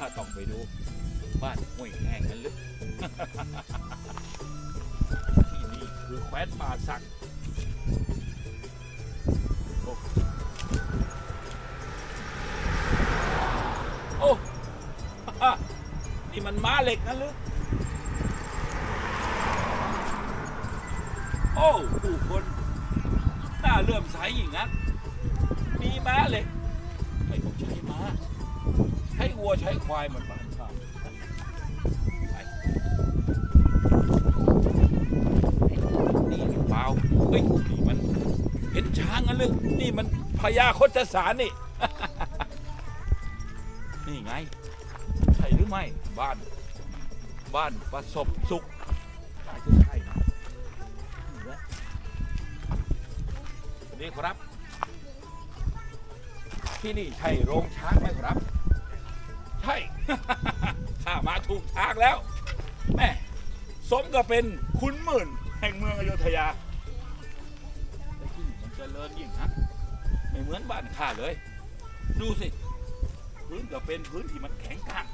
ข้าต้องไปดู บ้านห้วยแห้งกันลึก ที่นี่คือแคว้นป่าสักโอ้โอ้นี่มันม้าเหล็กนะลึกโอ้ผู้คนน่าเลื่อมใสอย่างนั้นมีม้าเหล็ก วัวใช้ควายเหมันบ้านข้าไปนี่หรือเปล่าเฮ้ยนี่มันเห็นช้างกันลึกนี่มันพญาโคจสารนี่ นี่ไง ใช่หรือไม่บ้าน บ้านประสบสุขน่าจะใช่นะนี่แหละสวัสดีครับ ที่นี่ใช่โรงช้างไหมครับ ใช่ ข้ามาถูกทางแล้ว แม่ สมกับเป็นขุนหมื่น แห่งเมืองอโยธยาแต่ที่นี่มันเจริญยิ่งนะไม่เหมือนบ้านข้าเลย ดูสิ พื้นก็เป็นพื้นที่มันแข็งกร้าง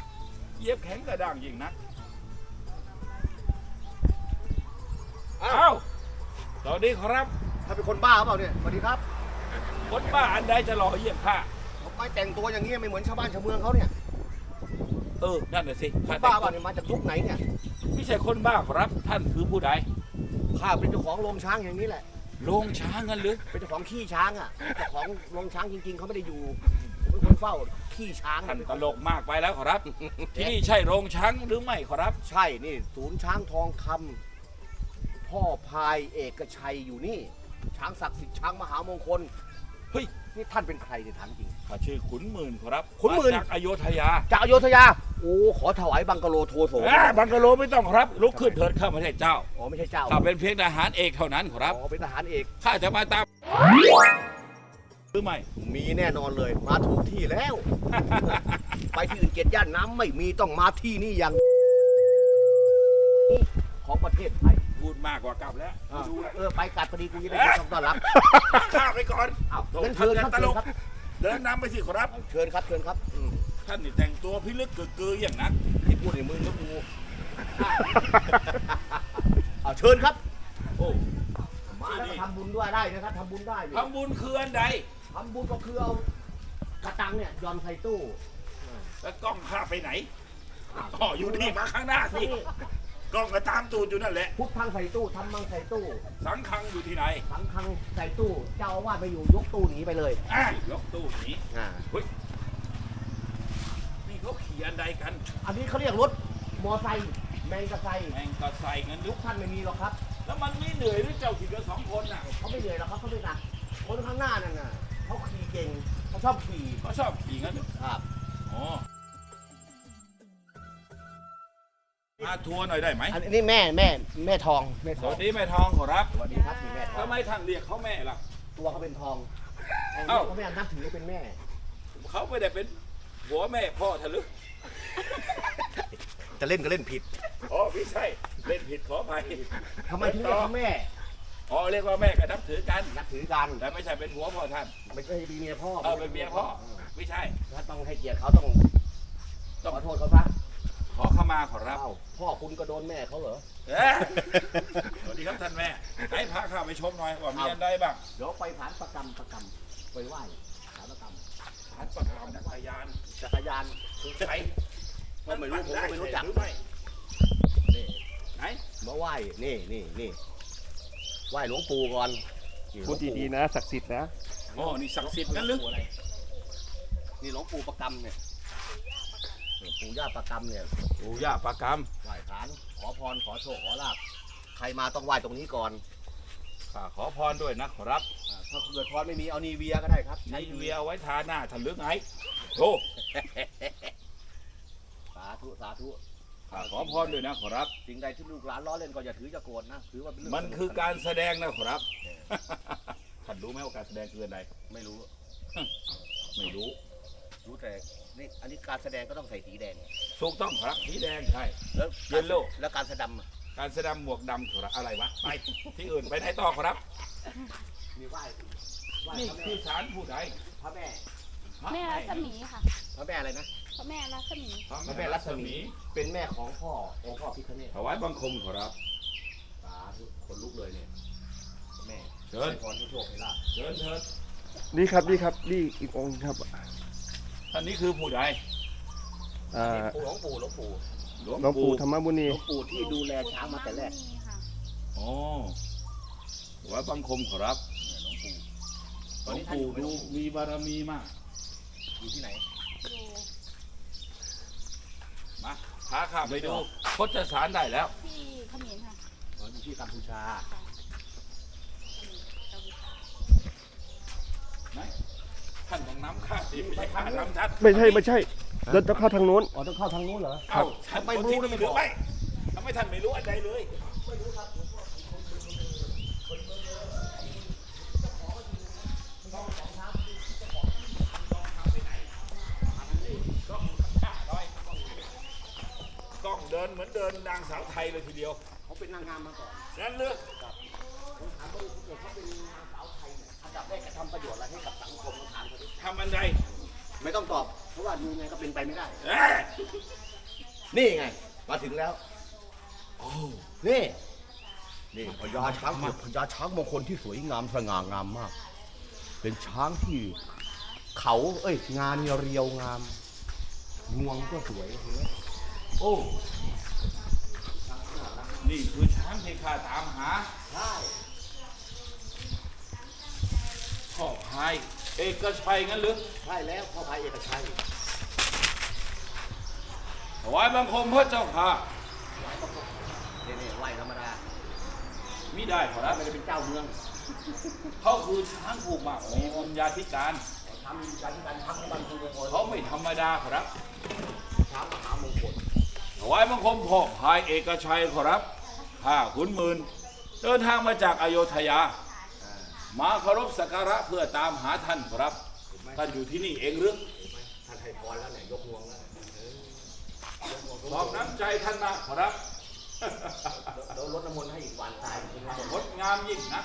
เย็บแข็งกระด้างยิ่งนะอ้าวสวัสดีครับ ถ้าเป็นคนบ้าเปล่าเนี่ยสวัสดีครับคนบ้าอันใดจะรอเยี่ยมข้าทำไมแต่งตัวอย่างนี้ไม่เหมือนชาวบ้านชาวเมืองเขาเนี่ย เออ นั่นน่ะสิคข้านบ้าแต่งเปล่าเนี่ยมาจากยุคไหนเนี่ยไม่ใช่คนบ้าครับ ท่านคือผู้ใด ข้าเป็นเจ้าของโรงช้างอย่างนี้แหละ โรงช้างกันหรือ เป็นเจ้าของขี้ช้างอะเจ้าของโรงช้างจริง ๆเขาไม่ได้อยู่ผมเป็นคนเฝ้าขี้ช้างท่านตลกมากไปแล้วขอรับ ที่นี่ใช่โรงช้างหรือไม่ขอรับ ใช่นี่ ศูนย์ช้างทองคำพ่อพายเอกชัยอยู่นี่ ช้างศักดิ์สิทธิ์ช้างมหามงคลเฮ้ย นี่ท่านเป็นใครเนี่ยถามจริง ข้าชื่อขุนหมื่นขอรับขุนหมื่นาจากอโยธยาจากอโยธยา โอ้ขอถวายบังกะโลโทโสอ่าบังกะโลไม่ต้องครับ ลุกขึ้นเถิดข้าไม่ใช่เจ้าอ๋อไม่ใช่เจ้าข้าเป็นเพียงทหารเอกเท่านั้นขอรับอ๋อเป็นทหารเอก ข้าจะมาตามหรือไม่ มีแน่นอนเลยมาถูกที่แล้ว ไปที่อื่นเกียรติย่านน้ำไม่มีต้องมาที่นี่อย่าง ของประเทศไทย พูดมากกว่ากลับแล้วอ่าดูแล้วเออไปกัดพอดีกูจะได้ยินคำต้อนรับข้าไปก่อนอ้าวโถ่งั้นเชิญครับท่านตลกเชิญครับเดินนำไปสิขอรับ เชิญครับเชิญครับอืมท่านนี่แต่งตัวพิลึกกึกกืออย่างนั้นที่พูดในมือก็กูเอาเชิญครับ โอ้มาแล้วก็ทำบุญด้วยได้นะครับทำบุญได้นี่ทำบุญคืออันใดทำบุญก็คือเอากระตังเนี่ยยอนใส่ตู้แล้วกล้องข้าไปไหนอ้าวอ๋ออยู่นี่มาข้างหน้าสินี่ กล้องก็ตามตูดอยู่นั่นแหละ พุทธังใส่ตู้ทำมังใส่ตู้ สังคังอยู่ที่ไหนสังฆังใส่ตู้ เจ้าอาวาสไปอยู่ยกตู้หนีไปเลยอะยกตู้หนี้อ่านี่เขาขี่อันใดกัน อันนี้เขาเรียกรถมอไซค์แมงกะไซแมงกะใส่เงินทุลุกกท่านไม่มีหรอกครับ แล้วมันไม่เหนื่อยหรือเจ้าขี่กันสองคนน่ะเขาไม่เหนื่อยหรอกครับเขาไม่หนักคนข้างหน้านั่นน่ะเขาขี่เก่งเขาชอบขี่เขาชอบขี่งั้นเหรอครับ อ๋อ มาทัวร์หน่อยได้ไหมอันนี้แม่แม่แม่ทองแม่สทองวัสดีแม่ทองขอรับสวัสดีครับนี่แม่ทองทำไมท่านเรียกเขาแม่ล่ะ ตัวเขาเป็นทองไอ้เอ้า เขาไม่นับถือเป็นแม่ เขาไม่ได้เป็นหัวแม่พ่อทะลึกจะเล่นก็เล่นผิด อ๋อไม่ใช่เล่นผิดขออภัยทำไมถึงเรียกเขาแม่ อ๋อเรียกว่าแม่ก็นับถือกัน นับถือกันแต่ไม่ใช่เป็นหัวพ่อท่าน ไม่ใช่เป็นเมียพ่อเออเป็นเมียพ่อไม่ใช่ ถ้าต้องให้เกียรติเขาต้องต้อง ขอโทษเขาซะ ขอข มาขอรับเอ้าพ่อคุณก็โดนแม่เขาเหรอ เอ๊ะสวัสดีครับท่านแม่ให้พาข้าไปชมหน่อยว่ามีอันใดบ้างเดี๋ยวไปฐานประกรรมประกรรมไปไหว้ฐานประกรรมฐานประกรรมจักรยานจักรยานคือใครก็ไม่รู้ผมก็ไม่รู้จัก หรือไม่นี่ไหนมาไหว้นี่นี่นี่ไหว้หลวงปู่ก่อนนี่หลพูวดงปู่ดีๆนะศักดิ์สิทธิ์นะอ๋อนี่ศักดิ์สิทธิ์งั้นหรืออะไรนี่หลวงปู่ประกรรมเนี่ยนี่ ปู่ย่าประกรรมเนี่ยโอ้ย่าประกรรมไหว้ฐานขอพรขอโชคขอลาบใครมาต้องไหว้ตรงนี้ก่อนข้าขอพรด้วยนะขอรับอ่าถ้าเกิดพรไม่มีเอานีเวียก็ได้ครับใช้เวียเอาไว้ทาหน้าทะลึกไงโอ้สาธุสาธุข้าขอพรด้วยนะขอรับ สิ่งใดที่ลูกหลานล้อเล่นก็อย่าถือจะโกรธนะถือว่าเป็นเรื่องมันคือการแสดงนะขอรับ ท่านรู้ไหมว่าการแสดงคืออะไร ไม่รู้ ไม่รู้ รู้แต่นี่อันนี้การแสดงก็ต้องใส่สีแดง ถูกต้องครับสีแดงใช่ แล้วเยลโล่แล้วการแสดงอะการแสดงหมวกดำครับอะไรวะไปที่อื่นไปไหนต่อครับมีไหว้ไหว้นี่พระคืแม่อสารผู้ใดพระแม่แม่รัศมีค่ะพระแม่อะไรนะ พระแม่รัศมีพระพระแม่รัศมี เป็นแม่ของพ่อองค์พ่อพิฆเนศถวายบังคมขอรับสาธุคนลุกเลยเนี่ยพระแม่เชิญให้พรให้โชคให้ลาภ เชิญเชิญ นี่ครับนี่ครับนี่อีกองค์ครับ ท่านนี้คือผู้ใดอ่าหลวงปู่หลวงปู่หลวงหลวงปู่ปู่ธรรมบุหนีลวงปู่ที่ดูแลช้างมาแต่แรกค่ะอ๋อถวายบังคมขอรับหลหลววงงปู่ปู่ดูมีบารมีมาก อยู่ที่ไหนอยู่มาพาข้าไปดูพจสารได้แล้ว ที่เขมิ้นค่ะอ๋ออยู่ที่กัมพูชา ไหนท่า นต้องน้ำข้าสิไม่ใช่ข้าน้ำท่านไม่ใช่ไม่ใช่เราต้องเข้าทางโน้น อ๋อต้องเข้าทางนู้นเหรอ เอ้าท่านไม่คนรู้ที่นะนี่ไม่หรือบอกไม่ทำไมท่านไม่รู้อะไรเลยกล้องเดินเหมือนเดินนางสาวไทยเลยทีเดียว เขาเป็นนางงามมาก่อนนั่นเลือกผมถามเขาดูถ้าเกิดเขาเป็นนางสาวไทยเนี่ยอันดับแรกจะทำประโยชน์อะไรให้กับสังคม ทำอันใดไม่ต้องตอบ เพราะว่าดูไงก็เป็นไปไม่ได้ เอ้ยนี่ไง มาถึงแล้วนี่ นี่พญาช้างพญาช้างมงคลที่สวยงามสง่างามมาก เป็นช้างที่เขา เอ้ย งานเรียวงาม งวงก็สวยเห็นไหมโอ้นี่คือช้างที่ข้าตามหาใช่พ่อพาย เอกชัยงั้นหรือใช่แล้วพ่อพายเอกชัยถวายบังคมพระเจ้าค่ะนี่นี่ไหวธรรมดามิได้ขอรับไม่ได้เป็นเจ้าเมืองเขาคือช้างผูกมากมีบุญญาธิการทำการการทำให้บันเทิงมงคลเขาไม่ธรรมดาขอรับช้างมหามงคลถวายบังคมพ่อพายเอกชัยขอรับข้าขุนหมื่นเดินทางมาจากอโยธยา มาเคารพสักการะเพื่อตามหาท่านขอรับ ท่านอยู่ที่นี่เองหรือท่านให้พรแล้วเนี่ยยกงวงแล้วเนี่ยเออขอบน้ำใจท่านมากขอรับเดี๋ยวลดน้ำมนต์ให้อีกวันตายเป็นวันงดงามยิ่งนะ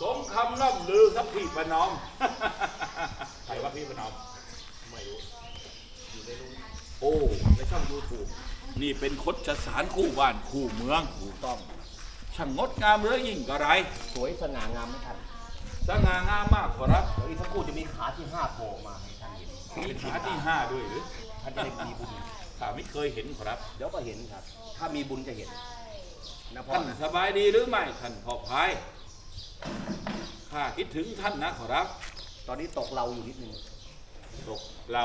สมคำล่ำลือครับพี่ประนอมใครว่าพี่ประนอมไม่รู้อยู่ในรูโอ้ในช่องยูทูบนี่เป็นคดชสารคู่บ้านคู่เมืองถูกต้อง ช่างงดงามเหลือยิ่งกระไร สวยสง่างามไหมท่านสง่างามมากขอรับเดี๋ยวอีกสักครู่จะมีขาที่ห้าโผล่มาให้ท่านเห็นมีขาที่ห้าด้วยหรือท่านจะได้มีบุญข้าไม่เคยเห็นขอรับ เดี๋ยวก็เห็นครับ ถ้ามีบุญจะเห็นนะพ่อท่านนะสบายดีหรือไม่ท่านพ่อพายข้าคิดถึงท่านนะขอรับ ตอนนี้ตกเราอยู่นิดนึงตกเรา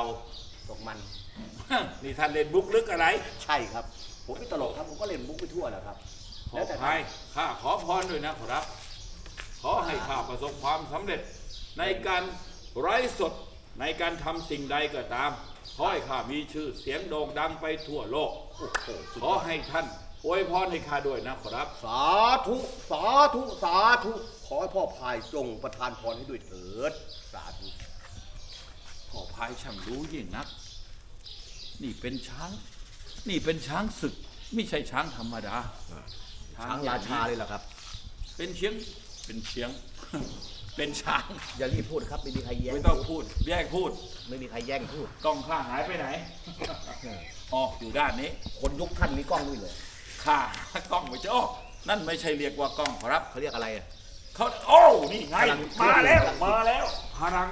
ตกมัน นี่ท่านเล่นบุกลึกอะไร ใช่ครับ ผมไม่ตลกครับผมก็เล่นมุกไปทั่วแหละครับ พ่อแล้วแต่พายข้าขอพรด้วยนะขอรับ ขอให้ข้าประสบความสำเร็จ ในการไร้สดในการทำสิ่งใดก็ตาม ขอให้ข้ามีชื่อเสียงโด่งดังไปทั่วโลก โอ้โหสุดขยออดให้ท่านอวยพรให้ข้าด้วยนะขอรับ สาธุ สาธุ สาธุ ขอให้พ่อพายจงประทานพรให้ด้วยเถิด สาธุพ่อพายช่างรู้ยิ่งนัก นี่เป็นช้าง นี่เป็นช้างศึก ไม่ใช่ช้างธรรมดา ช้างราชาเลยเหรอครับ เป็นเชียง เป็นเชียง เป็นช้าง อย่ารีบพูดครับไม่มีใครแย่งไม่ต้องพูด แยกพูด ไม่มีใครแย่งพูด กล้องข้าหายไปไหน อ๋อ อยู่ด้านนี้ คนยุคท่านมีกล้องด้วยเลยข้ากล้องไม่เจออ้อนั่นไม่ใช่เรียกว่ากล้องครับ เขาเรียกอะไรอะเขาโอ้ นี่ไงพลังมาแล้วพลังมาแล้วพลัง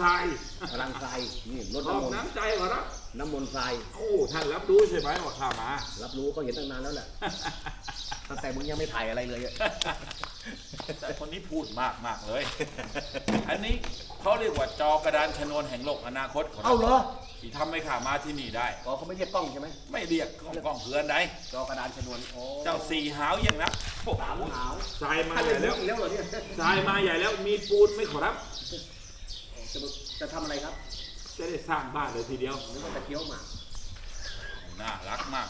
ทรายพลังทรายนี่รถขอบน้ำมนต์น้ำใจขอรับน้ำมนต์ทรายโอ้ท่านรับรู้ใช่ไหมว่าข้ามา รับรู้เขาเห็นตั้งนานแล้วแหละตั้งแต่มึงยังไม่ถ่ายอะไรเลยอะแต่คนนี้พูดมากมากเลย อันนี้เขาเรียกว่าจอกระดานชนวนแห่งโลกอนาคตขงเอ้าเหรอที่ทำให้ข้ามาที่นี่ได้ อ๋อเขาไม่เรียกกล้องใช่ไหมไม่เรียกกล้องกล้องเพื่อนใดจอกระดานชนวนโอ้เจ้าสี่หาวอย่างนะโอ้โหสามหาวทรายมาท่านใหเล่ญ่นมุแล้กวอีกแล้วเหรอเนี่ยทรายมาใหญ่แล้วมีปูนไหม่ขอรับ จะจะทำอะไรครับจะได้สร้างบ้านเลยทีเดียวนึกว่าจะเคี้ยวหมากน่ารักมาก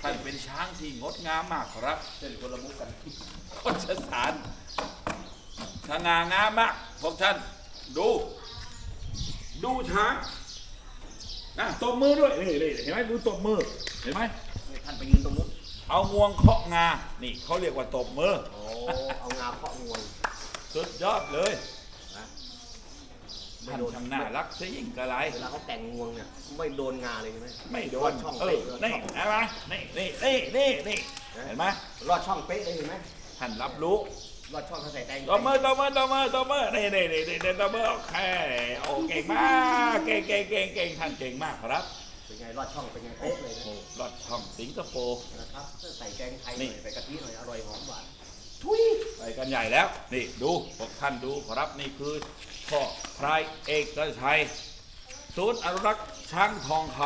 ท่านเป็นช้างที่งดงามมากครับเส้นคนละมุกกันโคชสารสง่างามมากพวกท่าน ดู ดูช้างนะตบมือด้วยนี่นี่เห็นไหมดูตบมือ เห็นไหมท่านไปยืนตรงนู้นเอางวงเคาะงา นี่เขาเรียกว่าตบมือ โอ้เอางาเคาะงวงสุดยอดเลย ไม่ท่านโดนช่างน่ารักซะยิ่งกระไร เวลาเขาแต่งงวงเนี่ยไม่โดนงาเลยใช่ไหมไม่โดรอนดช่องเอเป๊ะอรอดนี่ช่องเห็นไหมนี่นี่นี่นี่นี่เห็นไหมรอดช่องเป๊ะเลยเห็นไหมท่านรับรู้รอดช่องเขาใส่แตงตบมือตบมือตบมือตบมือนี่นี่นี่นี่ตบมือโอเคโอ้เก่งมากเก่งเก่งเก่งเก่งท่านเก่งมากครับเป็นไงรอดช่องเป็นไงเป๊ะเลยนะโอ้รอดช่องสิงคโปร์นะครับใส่แกงไทยหนี่น่อยใส่กะทิหน่อยอร่อยหอมหวาน ไปกันใหญ่แล้ว นี่ดูพวกท่านดูครับนี่คือพ่อพรายเอกชัยศูนย์อนุรักษ์ช้างทองค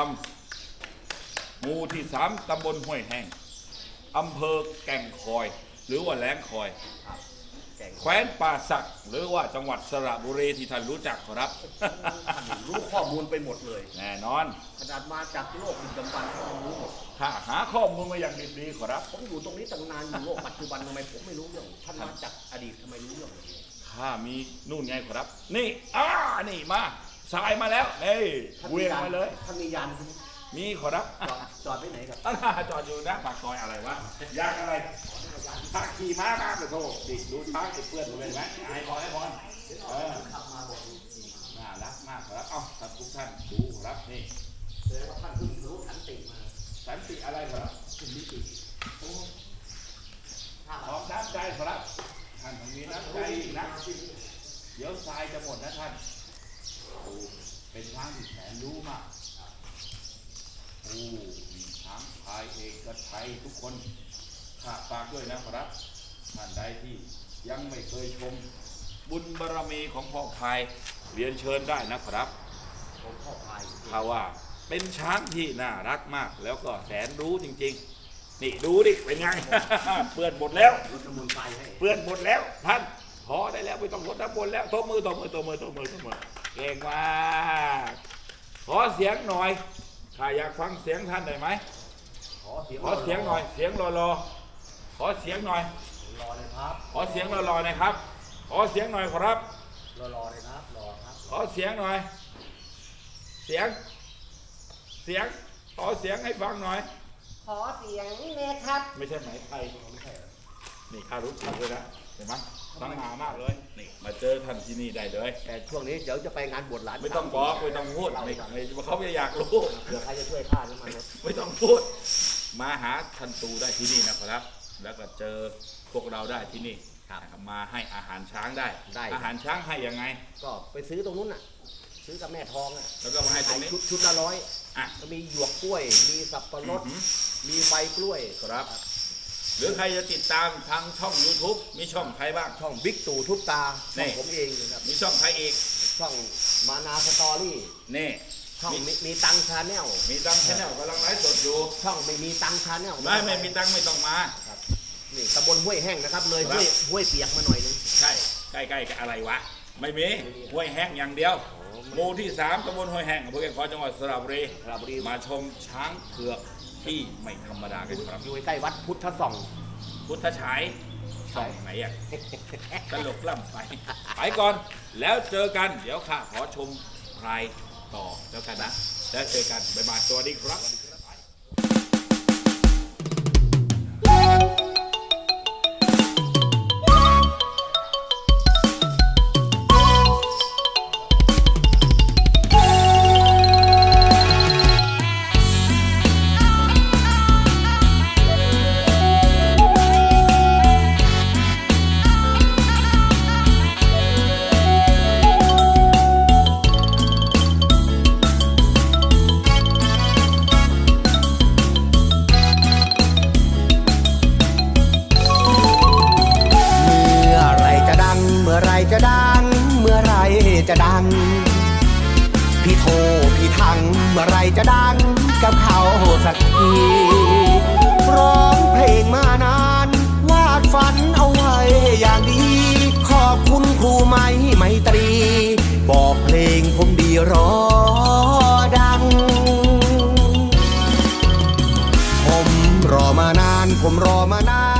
ำหมู่ที่สามตำบลห้วยแห้งอำเภอแก่งคอย หรือว่าแหลงคอยครับ แกงแคว้นป่าสักหรือว่าจังหวัดสระบุรีที่ท่านรู้จักครับท่านรู้ข้อมูลไปหมดเลย แน่นอน ขนาดมาจากโลกดึกดำบรรพ์ก็รู้หมดถ้าหาข้อมูลมาอย่างดีๆครับ ผมอยู่ตรงนี้ตั้งนานอยู่โลกปัจจุบันทำไมผมไม่รู้เรื่องท่านมาจากอดีตทำไมรู้เรื่องถ้ามีนู่นไงครับ นี่อ่านี่มาสายมาแล้วนี่ท่านเวียงมาเลย ท่านมียานใช่ไหมมีขอรับจอดจอดไว้ไหนครับ อ่าจอดอยู่หน้าปากซอยอะไรวะยากอะไร ถ้าขี่ม้ามาไปโทษดิดูช้างไอ้เพื่อนดูเลยไหมไอ้บอลไอ้บอลเออขับมาบอกน่ารักมากครับเอ้าท่านทุกท่านดูรับนี่แสดงว่าท่านเพิ่งรู้ขันติมาสันติอะไรครับถึงนิติโอ้ถ้าออกน้ำใจครับท่านต้องมีน้ำใจอีกนะเดี๋ยวทรายจะหมดนะท่านเป็นช้างที่แสนรู้มากโอ้ช้างพายเอกชัยทุกคน ข้าฝากด้วยนะครับท่านใดที่ยังไม่เคยชม บุญบารมีของพ่อพายเรียนเชิญได้นะครับผมเข้าพายถ้าว่าเป็นช้างที่น่ารักมาก แล้วก็แสนรู้จริง ๆ นี่ดูดิเป็นไง เปื้อนหมดแล้วรถน้ำมนต์ไปให้เปื้อนหมดแล้ว ท่านพอได้แล้วไม่ต้องรดน้ำมนต์แล้วตบมือตบมือตบมือตบมือตบมือเก่งมากขอเสียงหน่อยถ้าอยากฟังเสียงท่านได้ไหมขอเสียงขอเสียงหน่อย เสียงรอๆ ขอเสียงหน่อย รอเลยครับขอเสียงรอๆหน่อยครับ ขอเสียงหน่อยครับ รอรอเลยครับรอครับขอเสียงหน่อย เสียง เสียง ขอเสียงให้ฟังหน่อย ขอเสียงเลยครับไม่ใช่ไหมไทย ไม่ใช่เหรอนี่ข้ารู้จักเลยนะ เห็นไหมตั้งหามากเลย นี่ มาเจอท่านที่นี่ได้เลย แต่ช่วงนี้เดี๋ยวจะไปงานบวชหลานไม่ต้องบอกไม่ต้องพูดไม่ไม่เขาไม่อยากรู้เผื่อใครจะช่วยค่าน้ำมันรถไม่ต้องพูด มาหาท่านตูได้ที่นี่นะครับ แล้วก็เจอพวกเราได้ที่นี่นะครับมาให้อาหารช้างได้อาหารช้างให้ยังไง ก็ไปซื้อตรงนู้นน่ะ ซื้อกับแม่ทองอะแล้วก็มาให้ตรขายงนี้ชุดชุดละร้อยอะ ก็มีหยวกกล้วย มีสับปะรด อือหือ มีใบกล้วย ครับ หรือใครจะติดตามทางช่อง YouTube มีช่องใครบ้าง ช่องบิ๊กตู่ทุกตานี่ช่องผมเองนะครับ มีช่องใครอีกช่องมานาสตอรี่ นี่ ช่องมี มีตังชาแนล มีตังชแนลกำลังไลฟ์สดอยู่ ช่องไม่มีตังชาแนลไม่ไม่มีตังไม่ต้องมา นี่ตำบลห้วยแห้งนะครับ เลยครับห้วยห้วยเปียกมาหน่อยนึง ใช่ใกล้ๆกับอะไรวะ ไม่มีห้วยแห้งอย่างเดียวหมู่ที่สามตำบลห้วยแห้งอำเภอแก่งคอยจังหวัดสระบุรีสระบุรี มาชมช้างเผือกที่ไม่ธรรมดากันครับ อยู่ใกล้วัดพุทธส่อง พุทธฉายใช่ช่องไหนอะตลกล่ำไปไปก่อนแล้วเจอกัน เดี๋ยวข้าขอชมพรายต่อแล้วกันนะ แล้วเจอกัน บ๊ายบายสวัสดีครับ พี่โทพี่ทังเมื่อไรจะดังกับเขาสักทีร้องเพลงมานาน วาดฝันเอาไว้อย่างดี ขอบคุณครูไหมไมตรี บอกเพลงผมดีรอดัง ผมรอมานาน ผมรอมานาน